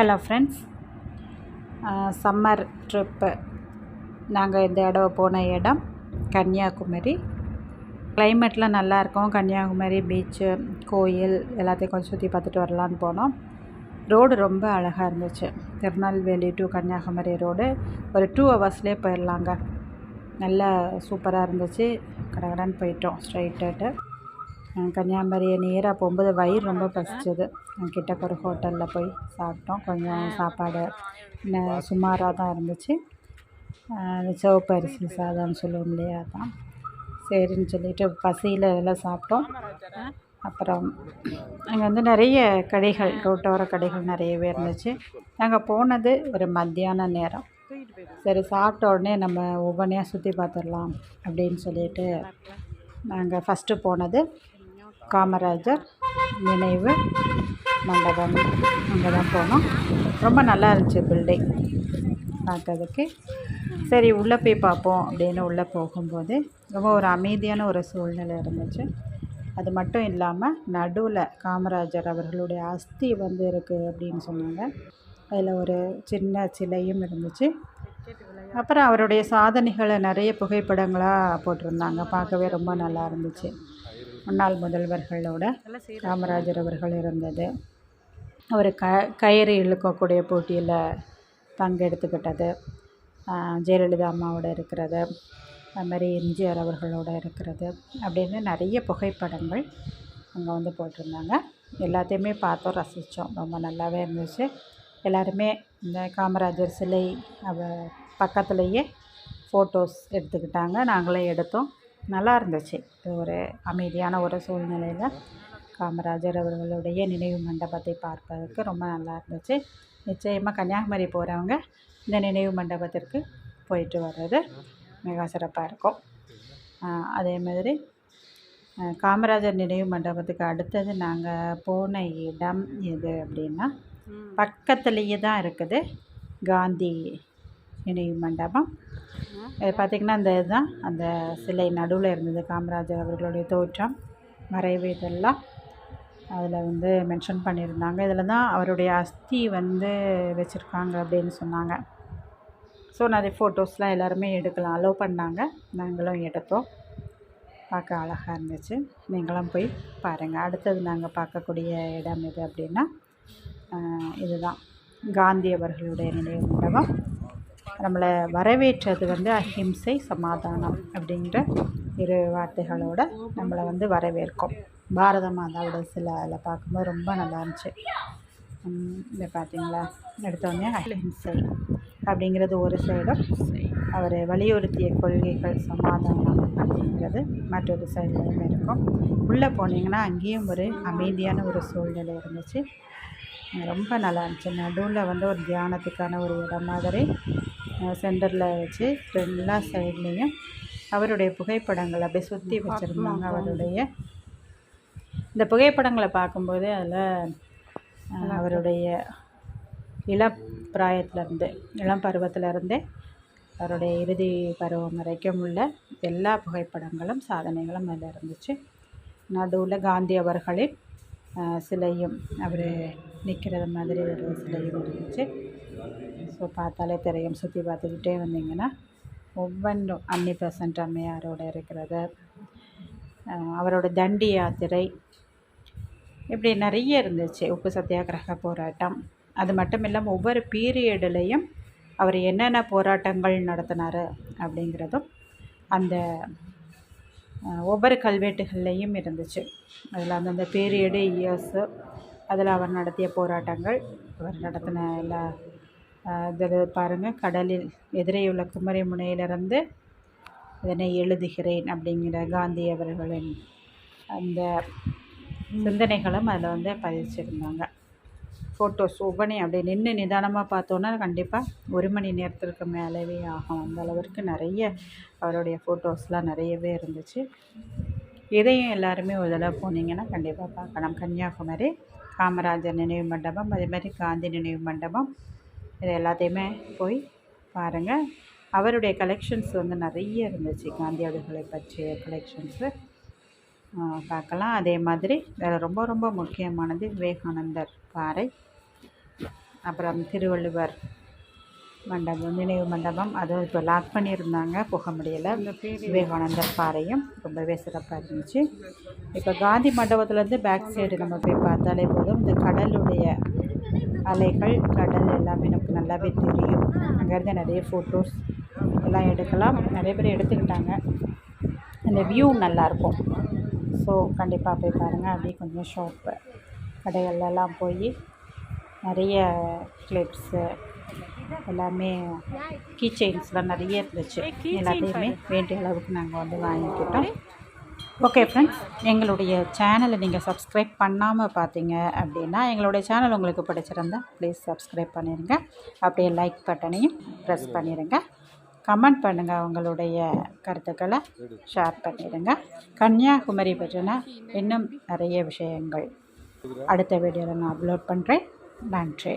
Hello friends. Summer trip. நாங்கள் இந்த இடம் போன இடம் கன்னியாகுமரி. கிளைமேட்லாம் நல்லாயிருக்கும் கன்னியாகுமரி பீச்சு கோயில் எல்லாத்தையும் கொஞ்சம் சுற்றி பார்த்துட்டு வரலான்னு போனோம். ரோடு ரொம்ப அழகாக இருந்துச்சு. திருநெல்வேலி டு கன்னியாகுமரி ரோடு ஒரு டூ ஹவர்ஸ்லேயே போயிடலாங்க நல்லா சூப்பராக இருந்துச்சு. கடகடன்னு போயிட்டோம் ஸ்ட்ரைட்டாட்டு கன்னியாகுமரியை நேராக போகும்போது வயிறு ரொம்ப பசிச்சது. கிட்ட ஒரு ஹோட்டலில் போய் சாப்பிட்டோம். கொஞ்சம் சாப்பாடு சுமாராக தான் இருந்துச்சு. சிவப்பு அரிசி சாதம்னு சொல்லுவோம் இல்லையா அதான். சரின்னு சொல்லிட்டு பசியில் எல்லாம் சாப்பிட்டோம். அப்புறம் அங்கே வந்து நிறைய கடைகள் ரோட்டோர கடைகள் நிறையவே இருந்துச்சு. நாங்கள் போனது ஒரு மத்தியான நேரம். சரி சாப்பிட்ட உடனே நம்ம ஒவ்வொன்றையாக சுற்றி பார்த்துடலாம் அப்படின்னு சொல்லிட்டு நாங்கள் ஃபஸ்ட்டு போனது காமராஜர் நினைவு. மண்டபம் அங்கே தான் போனோம். ரொம்ப நல்லா இருந்துச்சு பில்டிங் பார்க்கறதுக்கு சரி உள்ளே போய் பார்ப்போம் அப்படின்னு உள்ளே போகும்போது ரொம்ப ஒரு அமைதியான ஒரு சூழ்நிலை இருந்துச்சு. அது மட்டும் இல்லாமல் நடுவில் காமராஜர் அவர்களுடைய அஸ்தி வந்து இருக்குது அப்படின்னு சொன்னாங்க. அதில் ஒரு சின்ன சிலையும் இருந்துச்சு. அப்புறம் அவருடைய சாதனைகளை நிறைய புகைப்படங்களாக போட்டிருந்தாங்க. பார்க்கவே ரொம்ப நல்லா இருந்துச்சு. முன்னாள் முதல்வர்களோட காமராஜர் அவர்கள் இருந்தது. அவர் க கயிறு இழுக்கக்கூடிய போட்டியில் பங்கெடுத்துக்கிட்டது. ஜெயலலிதா அம்மாவோட இருக்கிறது. அது மாதிரி எம்ஜிஆர் அவர்களோட இருக்கிறது. அப்படின்னு நிறைய புகைப்படங்கள் அங்கே வந்து போட்டிருந்தாங்க. எல்லாத்தையுமே பார்த்தோம் ரசித்தோம் ரொம்ப நல்லாவே இருந்துச்சு. எல்லாருமே இந்த காமராஜர் சிலை அவ பக்கத்துலேயே ஃபோட்டோஸ் எடுத்துக்கிட்டாங்க. நாங்களே எடுத்தோம். நல்லா இருந்துச்சு. இது ஒரு அமைதியான ஒரு சூழ்நிலையில் காமராஜர் அவர்களுடைய நினைவு மண்டபத்தை பார்ப்பதற்கு ரொம்ப நல்லா இருந்துச்சு. நிச்சயமாக கன்னியாகுமரி போகிறவங்க இந்த நினைவு மண்டபத்திற்கு போயிட்டு வர்றது மிக சிறப்பாக இருக்கும். அதே மாதிரி காமராஜர் நினைவு மண்டபத்துக்கு அடுத்தது நாங்கள் போன இடம் எது அப்படின்னா பக்கத்துலேயே தான் இருக்குது காந்தி நினைவு மண்டபம். இது பார்த்திங்கன்னா அந்த இதுதான். அந்த சிலை நடுவில் இருந்தது காமராஜர் அவர்களுடைய தோற்றம் மறைவு இதெல்லாம். அதில் வந்து மென்ஷன் பண்ணியிருந்தாங்க. இதில் தான் அவருடைய அஸ்தி வந்து வச்சுருக்காங்க அப்படின்னு சொன்னாங்க. ஸோ நிறைய ஃபோட்டோஸ்லாம் எல்லாருமே எடுக்கலாம். அலோவ் பண்ணாங்க. நாங்களும் எடுத்தோம். பார்க்க அழகாக இருந்துச்சு. நீங்களும் போய் பாருங்கள் அடுத்தது நாங்கள் பார்க்கக்கூடிய இடம் எது அப்படின்னா இதுதான். காந்தி அவர்களுடைய நினைவு மண்டபம். நம்மளை வரவேற்றது வந்து அஹிம்சை சமாதானம் அப்படிங்கிற இரு வார்த்தைகளோட நம்மளை வந்து வரவேற்கும். பாரத மாதாவோட சில அதில் பார்க்கும்போது ரொம்ப நல்லா இருந்துச்சு. இந்த பார்த்தீங்களா எடுத்தோடனே அஹிம்சை அப்படிங்கிறது ஒரு சைடும் அவர் வலியுறுத்திய கொள்கைகள் சமாதானம் அப்படிங்கிறது மற்றொரு சைட்லையும் இருக்கும். உள்ளே போனீங்கன்னா அங்கேயும் ஒரு அமைதியான ஒரு சூழ்நிலை இருந்துச்சு. ரொம்ப நல்லா இருந்துச்சு. நடுவில் வந்து ஒரு தியானத்துக்கான ஒரு இடம் மாதிரி சென்டரில் வச்சு எல்லா சைட்லேயும் அவருடைய புகைப்படங்கள் அப்படியே சுற்றி வச்சுருந்தாங்க அவருடைய. இந்த புகைப்படங்களை பார்க்கும்போது அதில் அவருடைய இளம் பிராயத்திலேருந்து இளம் பருவத்திலேருந்தே அவருடைய இறுதி பருவம் வரைக்கும் உள்ள எல்லா புகைப்படங்களும் சாதனைகளும் அதில் இருந்துச்சு. நடுவில் காந்தி அவர்களின் சிலையும் அவர் நிற்கிறது மாதிரி ஒரு சிலையும் இருந்துச்சு. ஸோ பார்த்தாலே தெரியும். சுற்றி பார்த்துக்கிட்டே வந்தீங்கன்னா ஒவ்வொன்றும் அன்னி பெசன்ட் அம்மையாரோட இருக்கிறது அவரோட தண்டி யாத்திரை. இப்படி நிறைய இருந்துச்சு. உப்பு சத்தியாகிரக போராட்டம். அது மட்டும் இல்லாமல் ஒவ்வொரு பீரியடுலேயும் அவர் என்னென்ன போராட்டங்கள் நடத்தினார் அப்படிங்கிறதும் அந்த ஒவ்வொரு கல்வெட்டுகள்லேயும் இருந்துச்சு. அதில் அந்தந்த பீரியடு இயர்ஸு அதில் அவர் நடத்திய போராட்டங்கள் அவர் நடத்தின எல்லா இதில் பாருங்கள் கடலில் எதிரே உள்ள குமரி முனையிலிருந்து இதனை எழுதுகிறேன் அப்படிங்கிற காந்தி அவர்களின் அந்த சிந்தனைகளும் அதில் வந்து பதிச்சிருந்தாங்க. ஃபோட்டோஸ் ஒவ்வொன்றையும் அப்படியே நின்று நிதானமாக பார்த்தோன்னா கண்டிப்பாக ஒரு மணி நேரத்திற்கு மேலவே ஆகும். அந்த அளவிற்கு நிறைய அவருடைய ஃபோட்டோஸ்லாம் நிறையவே இருந்துச்சு. இதையும் எல்லாருமே ஒரு தடவை போனீங்கன்னா கண்டிப்பாக பார்க்கலாம். கன்னியாகுமரி காமராஜர் நினைவு மண்டபம் அதே மாதிரி காந்தி நினைவு மண்டபம் இது எல்லாத்தையுமே போய் பாருங்கள் அவருடைய கலெக்ஷன்ஸ் வந்து நிறைய இருந்துச்சு. காந்தியடிகளை பற்றிய கலெக்ஷன்ஸு பார்க்கலாம். அதே மாதிரி வேறு ரொம்ப ரொம்ப முக்கியமானது விவேகானந்தர் பாறை. அப்புறம் திருவள்ளுவர் மண்டபம் நினைவு மண்டபம். அதுவும் இப்போ லாக் பண்ணியிருந்தாங்க. போக முடியலை. விவேகானந்தர் பாறையும் ரொம்பவே சிறப்பாக இருந்துச்சு. இப்போ காந்தி மண்டபத்துலேருந்து பேக் சைடு நம்ம போய் பார்த்தாலே போதும். இந்த கடலுடைய அலைகள் கடல் எல்லாமே நமக்கு நல்லாவே தெரியும். அங்கேருந்து நிறைய ஃபோட்டோஸ் எல்லாம் எடுக்கலாம். நிறைய பேர் எடுத்துக்கிட்டாங்க. அந்த வியூ நல்லாயிருக்கும். ஸோ கண்டிப்பாக போய் பாருங்கள் அப்படியே கொஞ்சம் ஷாப்பு கடைகள்லாம் போய் நிறைய கிளிப்ஸு எல்லாமே கீ செயின்ஸ்லாம் நிறைய இருந்துச்சு. எல்லாத்தையுமே வேண்டிய அளவுக்கு நாங்கள் வந்து வாங்கிக்கிட்டோம். ஓகே ஃப்ரெண்ட்ஸ் எங்களுடைய சேனலை நீங்கள் சப்ஸ்கிரைப் பண்ணாமல் பார்த்தீங்க அப்படின்னா எங்களுடைய சேனல் உங்களுக்கு பிடிச்சிருந்தா ப்ளீஸ் சப்ஸ்கிரைப் பண்ணிடுங்க அப்படியே லைக் பட்டனையும் ப்ரெஸ் பண்ணிடுங்க கமெண்ட் பண்ணுங்கள் உங்களுடைய கருத்துக்களை ஷேர் பண்ணிடுங்க கன்னியாகுமரி பற்றின இன்னும் நிறைய விஷயங்கள். அடுத்த வீடியோவில் நான் அப்லோட் பண்ணுறேன் நன்றி.